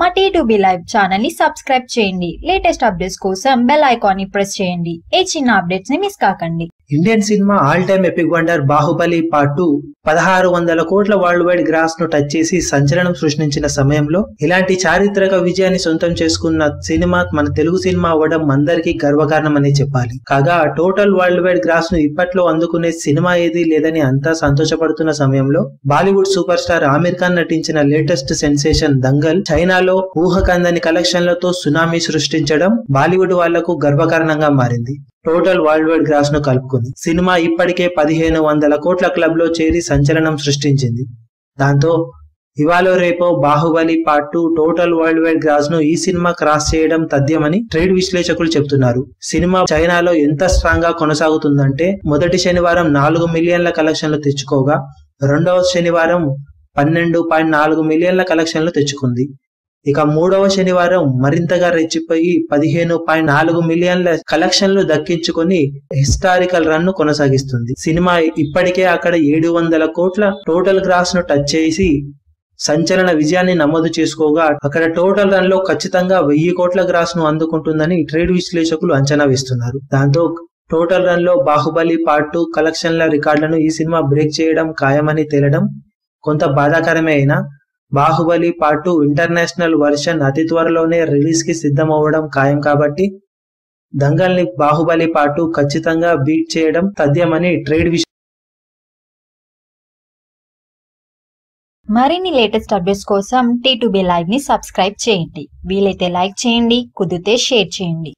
మా T two B live ఛానల్ని subscribe చేయండి. లేటెస్ట్ అప్డేట్స్ కోసం బెల్ ఐకాన్ని ప్రెస్ చేయండి. ఏ చిన్న అప్డేట్స్ని మిస్ కాకండి. Indian cinema all time epic wonder Baahubali part two పదహారు వందల కోట్ల వరల్డ్ వైడ్ గ్రాస్ను టచ్ చేసి సంచలనం సృష్టించిన సమయంలో ఇలాంటి చారిత్రక విజయాన్ని సొంతం చేసుకున్న సినిమా మన తెలుగు సినిమా అవ్వడం అందరికీ గర్వకారణమని చెప్పాలి. కాగా టోటల్ వరల్డ్ వైడ్ గ్రాస్ను ఇప్పట్లో అందుకునే సినిమా ఏది లేదని అంతా సంతోషపడుతున్న సమయంలో Bollywood super star Aamir Khan నటించిన లేటెస్ట్ సెన్సేషన్ దంగల్ చైనా సినిమాలో ఊహకందని కలెక్షన్లతో సునామీ సృష్టించడం బాలీవుడ్ వాళ్ళకు గర్వకారణంగా మారింది. టోటల్ వరల్డ్ వైడ్ గ్రాస్ను కలుపుకుంది. సినిమా ఇప్పటికే పదిహేను వందల కోట్ల క్లబ్లో చేరి సంచలనం సృష్టించింది. దాంతో ఇవాళ రేపో Baahubali part two total world wide గ్రాస్ను ఈ సినిమా క్రాస్ చేయడం తథ్యమని ట్రేడ్ విశ్లేషకులు చెబుతున్నారు సినిమా చైనాలో ఎంత స్ట్రాంగ్గా కొనసాగుతుందంటే మొదటి శనివారం నాలుగు మిలియన్ల కలెక్షన్లు తెచ్చుకోగా రెండవ శనివారం పన్నెండు పాయింట్ నాలుగు మిలియన్ల కలెక్షన్లు తెచ్చుకుంది. ఇక మూడవ శనివారం మరింతగా రెచ్చిపోయి పదిహేను పాయింట్ నాలుగు మిలియన్ల కలెక్షన్లు దక్కించుకొని హిస్టారికల్ రన్ను కొనసాగిస్తుంది. సినిమా ఇప్పటికే అక్కడ ఏడు వందల కోట్ల టోటల్ గ్రాస్ను టచ్ చేసి సంచలన విజయాన్ని నమోదు చేసుకోగా అక్కడ టోటల్ రన్లో ఖచ్చితంగా వెయ్యి కోట్ల గ్రాస్ను అందుకుంటుందని ట్రేడ్ విశ్లేషకులు అంచనా వేస్తున్నారు. దాంతో టోటల్ రన్లో బాహుబలి పార్ట్ టూ కలెక్షన్ల రికార్డులను ఈ సినిమా బ్రేక్ చేయడం ఖాయమని తేలడం కొంత బాధాకరమే అయినా Baahubali part two international version అతి త్వరలోనే రిలీజ్కి సిద్ధం అవ్వడం ఖాయం కాబట్టి దంగల్ని బాహుబలి పార్ట్ టూ ఖచ్చితంగా బీట్ చేయడం తథ్యమని ట్రేడ్ విష మరిన్ని లేటెస్ట్ అప్డేట్స్ కోసం టీ టు బి లైవ్ని సబ్స్క్రైబ్ చేయండి. వీలైతే లైక్ చేయండి కుదిరితే షేర్ చేయండి.